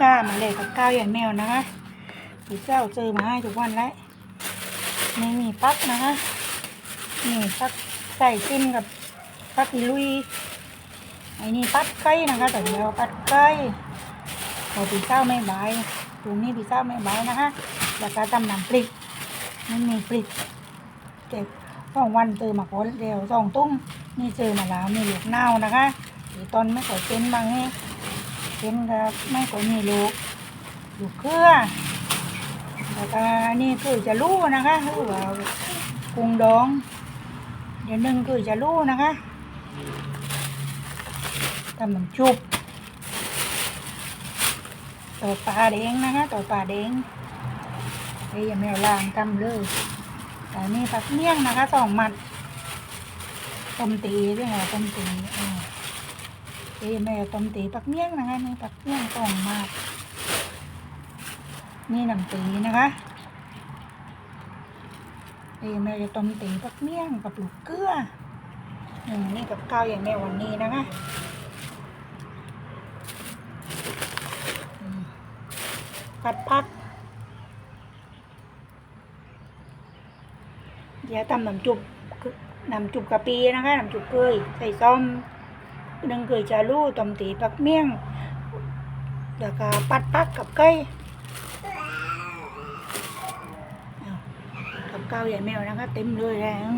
ก้ามาเลยกับก้าวใหญ่แมวนะคะพี่เจ้าเจอมาให้ทุกวันแล้วไม่มีปักนะคะนี่ปักใส่จิ้มกับปักลุยไอ้นี่ปัดไก่นะคะแต่เดียวปัดไก่พอพี่เจ้าไม่บายตรงนี้พี่เจ้าไม่บายนะคะแล้วก็ตำน้ำพริกมันมีพริกเก็บสองวันเจอมาก่อนเดียวสองตุ้มนี่เจอมาแล้วมีหลูกเน่านะคะหรือตอนไม่ก่อเป็นบางนี่ เป็นกับไม่ก็มีลูกลูกเครือแล้วก็นี่คือจะรู้นะคะคือว่ากุ้งดองเดี๋ยวหนึ่งคือจะรู้นะคะทำมันจุบต่อปลาแดงนะคะต่อปลาแดงไอ้ยยังไม่เอาล้างทำเลยแต่นี่ผักเมี่ยงนะคะสองมัดต้มตีด้วยค่ะต้มตีอ่า เอ้แม่ต้มตีปักเมี่ยงนะคะนี่ปักเมี่ยงกล่องมากนี่น้ำตีนะคะเอ้แม่จะต้มตีปักเมี่ยงกับลูกเกลืออืมนี่กับข้าวอย่างแม่วันนี้นะคะผัดพักเดี๋ยวทำน้ำจุบน้ำจุบกะปินะคะน้ำจุบเกยใส่ส้อม นึ่งเกยจะลู่ต้มตีปักเมี่ยงแล้วก็ปัดปักกับไก่กับข้าวใหญ่แมวนะคะเต็มเลยแล้ว